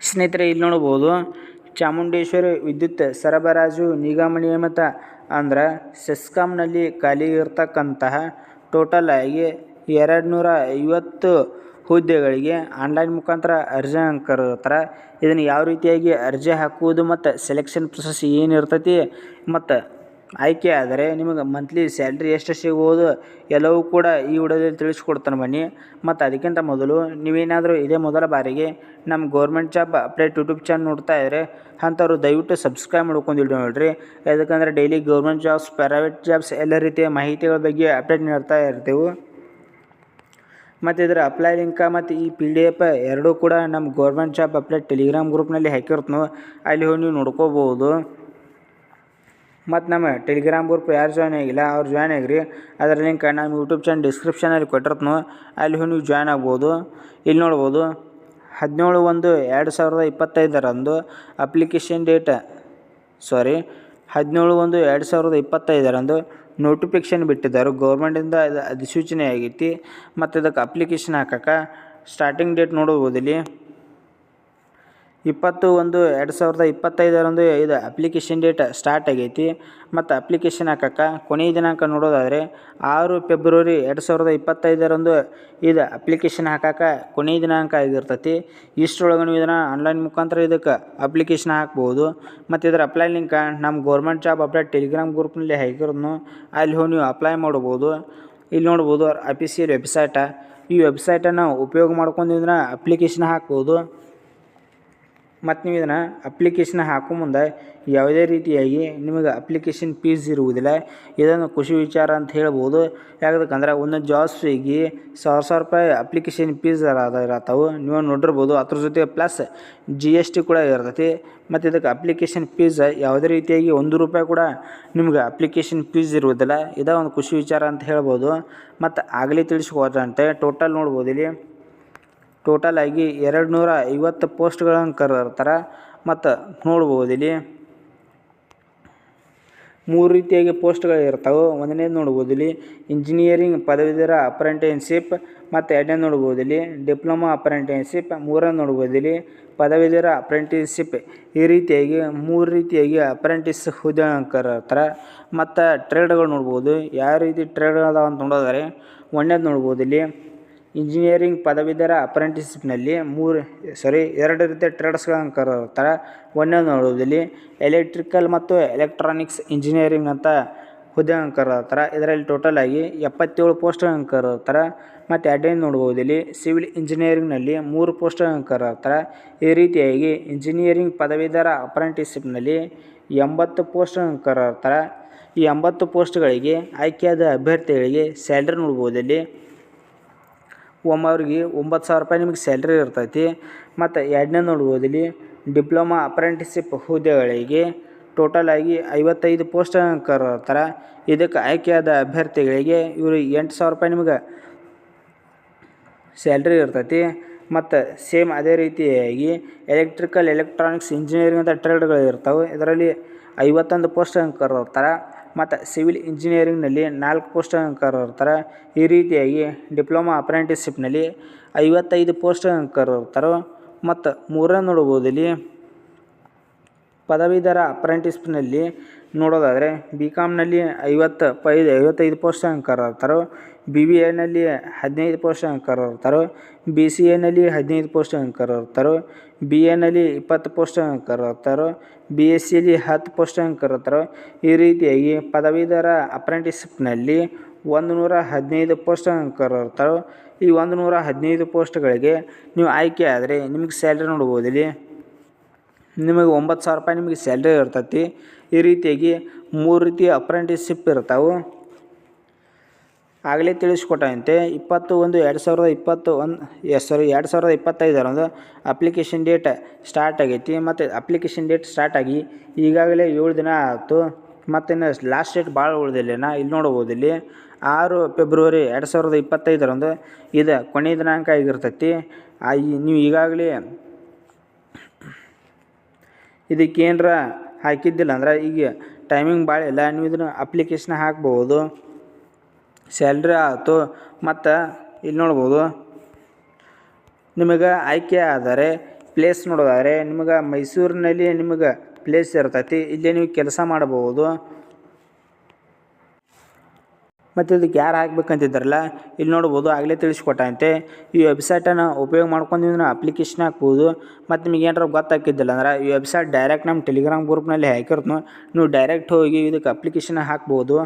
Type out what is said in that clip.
ಸ್ನೇಹಿತರೆ, ಇಲ್ಲಿ ನೋಡ್ಬೋದು ಚಾಮುಂಡೇಶ್ವರಿ ವಿದ್ಯುತ್ ಸರಬರಾಜು ನಿಗಮ ನಿಯಮಿತ ಅಂದ್ರೆ ಸೆಸ್ಕಾಮ್ನಲ್ಲಿ ಖಾಲಿ ಇರತಕ್ಕಂತಹ ಟೋಟಲ್ ಆಗಿ ಎರಡು ನೂರ ಐವತ್ತು ಹುದ್ದೆಗಳಿಗೆ ಆನ್ಲೈನ್ ಮುಖಾಂತರ ಅರ್ಜಿ ಕರೆದಿರ್ತಾರೆ ಇದನ್ನು ಯಾವ ರೀತಿಯಾಗಿ ಅರ್ಜಿ ಹಾಕುವುದು ಮತ್ತು ಸೆಲೆಕ್ಷನ್ ಪ್ರೊಸೆಸ್ ಏನು ಇರ್ತೈತಿ ಮತ್ತು ಆಯ್ಕೆ ಆದರೆ ನಿಮಗೆ ಮಂತ್ಲಿ ಸ್ಯಾಲ್ರಿ ಎಷ್ಟು ಸಿಗ್ಬೋದು ಎಲ್ಲವೂ ಕೂಡ ಈ ವಿಡಿಯೋದಲ್ಲಿ ತಿಳಿಸ್ಕೊಡ್ತಾನೆ ಬನ್ನಿ. ಮತ್ತು ಅದಕ್ಕಿಂತ ಮೊದಲು ನೀವೇನಾದರೂ ಇದೇ ಮೊದಲ ಬಾರಿಗೆ ನಮ್ಮ government job update YouTube channel ನೋಡ್ತಾ ಇದ್ದರೆ ಅಂಥವ್ರು ದಯವಿಟ್ಟು ಸಬ್ಸ್ಕ್ರೈಬ್ ಮಾಡ್ಕೊಂಡಿಲ್ಲ ನೋಡಿರಿ. ಯಾಕಂದರೆ daily government jobs private jobs ಎಲ್ಲ ರೀತಿಯ ಮಾಹಿತಿಗಳ ಬಗ್ಗೆ ಅಪ್ಡೇಟ್ ನೀಡ್ತಾ ಇರ್ತೀವಿ. ಮತ್ತು ಇದರ ಅಪ್ಲೈ ಲಿಂಕ ಮತ್ತು ಈ ಪಿ ಡಿ ಎಫ್ ಎರಡೂ ಕೂಡ ನಮ್ಮ ಗೌರ್ಮೆಂಟ್ ಜಾಬ್ ಅಪ್ಡೇಟ್ ಟೆಲಿಗ್ರಾಮ್ ಗ್ರೂಪ್ನಲ್ಲಿ ಹಾಕಿರ್ತನೋ ಅಲ್ಲಿ ಹೋಗಿ ನೀವು ನೋಡ್ಕೋಬೋದು. ಮತ್ತು ನಮ್ಮ ಟೆಲಿಗ್ರಾಮ್ ಗ್ರೂಪ್ ಯಾರು ಜಾಯ್ನ್ ಆಗಿಲ್ಲ, ಅವ್ರು ಜಾಯ್ನ್ ಆಗಿರಿ. ಅದರ ಲಿಂಕ್ ನಮ್ಮ ಯೂಟ್ಯೂಬ್ ಚಾನಲ್ ಡಿಸ್ಕ್ರಿಪ್ಷನಲ್ಲಿ ಕೊಟ್ಟಿರ್ತನೋ. ಅಲ್ಲಿ ಹೋಗಿ ನೀವು ಜಾಯ್ನ್ ಆಗ್ಬೋದು. ಇಲ್ಲಿ ನೋಡ್ಬೋದು. ಹದಿನೇಳು ಒಂದು ಎರಡು ಸಾವಿರದ ಇಪ್ಪತ್ತೈದರಂದು ಅಪ್ಲಿಕೇಶನ್ ಡೇಟ್ ಸಾರಿ ಹದಿನೇಳು ಒಂದು ಎರಡು ಸಾವಿರದ ಇಪ್ಪತ್ತೈದರಂದು ನೋಟಿಫಿಕೇಶನ್ ಬಿಟ್ಟಿದ್ದಾರೆ. ಗೌರ್ಮೆಂಟಿಂದ ಇದು ಅಧಿಸೂಚನೆ ಆಗೈತಿ. ಮತ್ತು ಇದಕ್ಕೆ ಅಪ್ಲಿಕೇಶನ್ ಹಾಕಕ್ಕೆ ಸ್ಟಾರ್ಟಿಂಗ್ ಡೇಟ್ ನೋಡ್ಬೋದು ಇಲ್ಲಿ. ಇಪ್ಪತ್ತು ಒಂದು ಎರಡು ಸಾವಿರದ ಇಪ್ಪತ್ತೈದರಂದು ಇದು ಅಪ್ಲಿಕೇಶನ್ ಡೇಟ್ ಸ್ಟಾರ್ಟ್ ಆಗೈತಿ. ಮತ್ತು ಅಪ್ಲಿಕೇಶನ್ ಹಾಕಕ್ಕೆ ಕೊನೆಯ ದಿನಾಂಕ ನೋಡೋದಾದರೆ ಆರು ಫೆಬ್ರವರಿ ಎರಡು ಸಾವಿರದ ಇಪ್ಪತ್ತೈದರಂದು ಇದು ಅಪ್ಲಿಕೇಶನ್ ಹಾಕಕ್ಕೆ ಕೊನೆಯ ದಿನಾಂಕ ಆಗಿರ್ತೈತಿ. ಇಷ್ಟರೊಳಗೆ ನೀವು ಇದನ್ನು ಆನ್ಲೈನ್ ಮುಖಾಂತರ ಇದಕ್ಕೆ ಅಪ್ಲಿಕೇಶನ್ ಹಾಕ್ಬೋದು. ಮತ್ತು ಇದರ ಅಪ್ಲೈ ಲಿಂಕ ನಮ್ಮ ಗೌರ್ಮೆಂಟ್ ಜಾಬ್ ಅಪ್ಡೇಟ್ ಟೆಲಿಗ್ರಾಮ್ ಗ್ರೂಪ್ನಲ್ಲಿ ಹಾಕಿರೋದನ್ನು ಅಲ್ಲಿ ಹೋಗಿ ನೀವು ಅಪ್ಲೈ ಮಾಡ್ಬೋದು. ಇಲ್ಲಿ ನೋಡ್ಬೋದು ಅಫಿಸಿಯಲ್ ವೆಬ್ಸೈಟ. ಈ ವೆಬ್ಸೈಟನ್ನು ಉಪಯೋಗ ಮಾಡ್ಕೊಂಡು ಇದನ್ನು ಅಪ್ಲಿಕೇಶನ್ ಹಾಕ್ಬೋದು. ಮತ್ತು ನೀವು ಇದನ್ನು ಅಪ್ಲಿಕೇಶನ್ ಹಾಕೋ ಮುಂದೆ ಯಾವುದೇ ರೀತಿಯಾಗಿ ನಿಮಗೆ ಅಪ್ಲಿಕೇಶನ್ ಫೀಸ್ ಇರುವುದಿಲ್ಲ. ಇದೊಂದು ಖುಷಿ ವಿಚಾರ ಅಂತ ಹೇಳ್ಬೋದು. ಯಾಕಂದ್ರೆ ಒಂದು ಜಾಬ್ಸಿಗೆ ಸಾವಿರ ಸಾವಿರ ರೂಪಾಯಿ ಅಪ್ಲಿಕೇಶನ್ ಫೀಸ್ ಇರತ್ತವು. ನೀವು ನೋಡಿರ್ಬೋದು ಅದ್ರ ಜೊತೆ ಪ್ಲಸ್ ಜಿ ಎಸ್ ಟಿ ಕೂಡ ಇರ್ತೈತಿ. ಮತ್ತು ಇದಕ್ಕೆ ಅಪ್ಲಿಕೇಶನ್ ಫೀಸ್ ಯಾವುದೇ ರೀತಿಯಾಗಿ ಒಂದು ರೂಪಾಯಿ ಕೂಡ ನಿಮ್ಗೆ ಅಪ್ಲಿಕೇಶನ್ ಫೀಸ್ ಇರುವುದಿಲ್ಲ. ಇದೇ ಒಂದು ಖುಷಿ ವಿಚಾರ ಅಂತ ಹೇಳ್ಬೋದು. ಮತ್ತು ಆಗಲೇ ತಿಳಿಸ್ಕೋದಂತೆ ಟೋಟಲ್ ನೋಡ್ಬೋದು ಇಲ್ಲಿ ಟೋಟಲ್ ಆಗಿ ಎರಡು ನೂರ ಐವತ್ತು ಪೋಸ್ಟ್ಗಳನ್ನು ಕರೆದಿರ್ತಾರೆ. ಮತ್ತು ನೋಡ್ಬೋದು ಇಲ್ಲಿ ಮೂರು ರೀತಿಯಾಗಿ ಪೋಸ್ಟ್ಗಳು ಇರ್ತವೆ. ಒಂದನೇದು ನೋಡ್ಬೋದು ಇಲ್ಲಿ ಇಂಜಿನಿಯರಿಂಗ್ ಪದವೀಧರ ಅಪ್ರೆಂಟಿಸ್ಶಿಪ್ ಮತ್ತು ಎರಡನೇ ನೋಡ್ಬೋದು ಇಲ್ಲಿ ಡಿಪ್ಲೊಮಾ ಅಪ್ರೆಂಟಿಸ್ಶಿಪ್ ಮೂರನ್ನು ನೋಡ್ಬೋದು ಇಲ್ಲಿ ಪದವೀಧರ ಅಪ್ರೆಂಟಿಸ್ಶಿಪ್ ಈ ರೀತಿಯಾಗಿ ಮೂರು ರೀತಿಯಾಗಿ ಅಪ್ರೆಂಟಿಸ್ ಹುದ್ದೆಗಳನ್ನು ಕರೆದಿರ್ತಾರೆ. ಮತ್ತು ಟ್ರೇಡ್ಗಳು ನೋಡ್ಬೋದು. ಯಾವ ರೀತಿ ಟ್ರೇಡ್ ಅಂತ ನೋಡೋದಾರೆ, ಒಂದನೇದು ನೋಡ್ಬೋದು ಇಲ್ಲಿ ಇಂಜಿನಿಯರಿಂಗ್ ಪದವೀಧರ ಅಪ್ರೆಂಟಿಸ್ಶಿಪ್ನಲ್ಲಿ ಮೂರು ಸಾರಿ ಎರಡು ರೀತಿಯ ಟ್ರೇಡ್ಸ್ಗಳನ್ನು ಕರೆದಿರ್ತಾರೆ ಒಂದನೇ ನೋಡೋದಲ್ಲಿ ಎಲೆಕ್ಟ್ರಿಕಲ್ ಮತ್ತು ಎಲೆಕ್ಟ್ರಾನಿಕ್ಸ್ ಇಂಜಿನಿಯರಿಂಗ್ ಅಂತ ಹುದ್ದೆಗಳನ್ನು ಕರೆದಿರ್ತಾರೆ ಇದರಲ್ಲಿ ಟೋಟಲ್ ಆಗಿ ಎಪ್ಪತ್ತೇಳು ಪೋಸ್ಟ್ಗಳನ್ನು ಕರೆದಿರ್ತಾರೆ ಮತ್ತು ಎರಡನೇ ನೋಡ್ಬೋದಿಲ್ಲಿ ಸಿವಿಲ್ ಇಂಜಿನಿಯರಿಂಗ್ನಲ್ಲಿ ಮೂರು ಪೋಸ್ಟ್ಗಳನ್ನು ಕರೆದಿರ್ತಾರೆ ಈ ರೀತಿಯಾಗಿ ಇಂಜಿನಿಯರಿಂಗ್ ಪದವೀಧರ ಅಪ್ರೆಂಟಿಸ್ಶಿಪ್ನಲ್ಲಿ ಎಂಬತ್ತು ಪೋಸ್ಟ್ಗಳನ್ನು ಕರೆದಿರ್ತಾರೆ ಈ ಎಂಬತ್ತು ಪೋಸ್ಟ್ಗಳಿಗೆ ಆಯ್ಕೆಯಾದ ಅಭ್ಯರ್ಥಿಗಳಿಗೆ ಸ್ಯಾಲ್ರಿ ನೋಡ್ಬೋದು ಇಲ್ಲಿ ಒಮ್ಮವ್ರಿಗೆ ಒಂಬತ್ತು ಸಾವಿರ ರೂಪಾಯಿ ನಿಮಗೆ ಸ್ಯಾಲ್ರಿ ಇರ್ತೈತಿ. ಮತ್ತು ಎರಡನೇ ನೋಡ್ಬೋದು ಇಲ್ಲಿ ಡಿಪ್ಲೊಮಾ ಅಪ್ರೆಂಟಿಸಿಪ್ ಹುದ್ದೆಗಳಿಗೆ ಟೋಟಲ್ ಆಗಿ ಐವತ್ತೈದು ಪೋಸ್ಟ್ ಕರೆದಿರ್ತಾರೆ ಇದಕ್ಕೆ ಆಯ್ಕೆಯಾದ ಅಭ್ಯರ್ಥಿಗಳಿಗೆ ಇವರು ಎಂಟು ಸಾವಿರ ರೂಪಾಯಿ ನಿಮಗೆ ಸ್ಯಾಲ್ರಿ ಇರ್ತೈತಿ. ಮತ್ತು ಸೇಮ್ ಅದೇ ರೀತಿಯಾಗಿ ಎಲೆಕ್ಟ್ರಿಕಲ್ ಎಲೆಕ್ಟ್ರಾನಿಕ್ಸ್ ಇಂಜಿನಿಯರಿಂಗ್ ಅಂತ ಟ್ರೇಡ್ಗಳು ಇರ್ತವೆ. ಇದರಲ್ಲಿ ಐವತ್ತೊಂದು ಪೋಸ್ಟ್ ಕರೆದಿರ್ತಾರೆ ಮತ್ತು ಸಿವಿಲ್ ಇಂಜಿನಿಯರಿಂಗ್ನಲ್ಲಿ ನಾಲ್ಕು ಪೋಸ್ಟನ್ನು ಇರ್ತಾರೆ ಈ ರೀತಿಯಾಗಿ ಡಿಪ್ಲೊಮಾ ಅಪ್ರೆಂಟಿಸ್ಶಿಪ್ನಲ್ಲಿ ಐವತ್ತೈದು ಪೋಸ್ಟನ್ನು ಕರೆದಿರ್ತಾರೆ ಮತ್ತು ಮೂರನೇ ನೋಡ್ಬೋದಲ್ಲಿ ಪದವೀಧರ ಅಪ್ರೆಂಟಿಸ್ನಲ್ಲಿ ನೋಡೋದಾದರೆ ಬಿ ಕಾಮ್ನಲ್ಲಿ ಐವತ್ತು ಪೈದು ಐವತ್ತೈದು ಪೋಸ್ಟನ್ನು ಕರೆದಿರ್ತಾರೆ ಬಿ ಬಿ ಎನಲ್ಲಿ ಹದಿನೈದು ಪೋಸ್ಟ್ ಅಂಕರ್ ಇರ್ತಾರೆ ಬಿ ಸಿ ಎನಲ್ಲಿ ಹದಿನೈದು ಪೋಸ್ಟ್ ಅಂಕರ್ ಇರ್ತಾರೆ ಬಿ ಎನಲ್ಲಿ ಇಪ್ಪತ್ತು ಪೋಸ್ಟ್ ಅಂಕರ್ ಇರ್ತಾರೆ ಬಿ ಎಸ್ ಸಿಲಿ ಹತ್ತು ಪೋಸ್ಟ್ ಅಂಕರ್ ಇರ್ತಾರೆ, ಈ ರೀತಿಯಾಗಿ ಪದವೀಧರ ಅಪ್ರೆಂಟಿಸ್ಶಿಪ್ನಲ್ಲಿ ಒಂದು ನೂರ ಹದಿನೈದು ಪೋಸ್ಟ್ ಅಂಕರ್ ಇರ್ತಾರೆ, ಈ ಒಂದು ನೂರ ಹದಿನೈದು ಪೋಸ್ಟ್ಗಳಿಗೆ ನೀವು ಆಯ್ಕೆ ಆದರೆ ನಿಮಗೆ ಸ್ಯಾಲ್ರಿ ನೋಡ್ಬೋದು ಇಲ್ಲಿ ನಿಮಗೆ ಒಂಬತ್ತು ಸಾವಿರ ರೂಪಾಯಿ ನಿಮಗೆ ಸ್ಯಾಲ್ರಿ ಇರ್ತೈತಿ. ಈ ರೀತಿಯಾಗಿ ಮೂರು ರೀತಿಯ ಅಪ್ರೆಂಟಿಸ್ಶಿಪ್ ಇರ್ತಾವೆ. ಆಗಲೇ ತಿಳಿಸ್ಕೊಟ್ಟಂತೆ ಇಪ್ಪತ್ತು ಒಂದು ಎರಡು ಸಾವಿರದ ಇಪ್ಪತ್ತು, ಒಂದು ಎಸ್ ಸಾರಿ ಎರಡು ಸಾವಿರದ ಇಪ್ಪತ್ತೈದರಂದು ಅಪ್ಲಿಕೇಶನ್ ಡೇಟ್ ಸ್ಟಾರ್ಟ್ ಆಗೈತಿ. ಮತ್ತು ಅಪ್ಲಿಕೇಶನ್ ಡೇಟ್ ಸ್ಟಾರ್ಟ್ ಆಗಿ ಈಗಾಗಲೇ ಏಳು ದಿನ ಆಯಿತು. ಮತ್ತು ಇನ್ನು ಲಾಸ್ಟ್ ಡೇಟ್ ಭಾಳ ಉಳಿದಿಲ್ಲ ಇಲ್ಲಿ ನೋಡ್ಬೋದು ಇಲ್ಲಿ ಆರು ಫೆಬ್ರವರಿ ಎರಡು ಸಾವಿರದ ಇಪ್ಪತ್ತೈದರಂದು ಇದು ಕೊನೆಯ ದಿನಾಂಕ ಆಗಿರ್ತೈತಿ. ಆ ನೀವು ಈಗಾಗಲೇ ಇದಕ್ಕೇನರ ಹಾಕಿದ್ದಿಲ್ಲ ಅಂದ್ರೆ ಈಗ ಟೈಮಿಂಗ್ ಭಾಳ ಇಲ್ಲ. ನೀವು ಇದನ್ನು ಅಪ್ಲಿಕೇಶನ್ ಹಾಕ್ಬೋದು. ಸ್ಯಾಲ್ರಿ ಆಯ್ತು. ಮತ್ತು ಇಲ್ಲಿ ನೋಡ್ಬೋದು. ನಿಮಗೆ ಆಯ್ಕೆ ಆದರೆ ಪ್ಲೇಸ್ ನೋಡೋದಾದರೆ ನಿಮಗೆ ಮೈಸೂರಿನಲ್ಲಿ ನಿಮಗೆ ಪ್ಲೇಸ್ ಇರ್ತೈತಿ. ಇಲ್ಲೇ ನೀವು ಕೆಲಸ ಮಾಡಬಹುದು. ಮತ್ತು ಇದಕ್ಕೆ ಯಾರು ಹಾಕ್ಬೇಕಂತಿದ್ದಾರಲ್ಲ, ಇಲ್ಲಿ ನೋಡ್ಬೋದು. ಆಗಲೇ ತಿಳಿಸ್ಕೊಟ್ಟಂತೆ. ಈ ವೆಬ್ಸೈಟನ್ನು ಉಪಯೋಗ ಮಾಡ್ಕೊಂಡು ನೀವು ಅಪ್ಲಿಕೇಶನ್ ಹಾಕ್ಬೋದು. ಮತ್ತು ನಿಮಗೆ ಏನಾರು ಗೊತ್ತಾಕಿದ್ದಿಲ್ಲ ಅಂದ್ರೆ ಈ ವೆಬ್ಸೈಟ್ ಡೈರೆಕ್ಟ್ ನಮ್ಮ ಟೆಲಿಗ್ರಾಮ್ ಗ್ರೂಪ್ನಲ್ಲಿ ಹಾಕಿರ್ತು ನೀವು ಡೈರೆಕ್ಟ್ ಹೋಗಿ ಇದಕ್ಕೆ ಅಪ್ಲಿಕೇಶನ್ ಹಾಕ್ಬೋದು.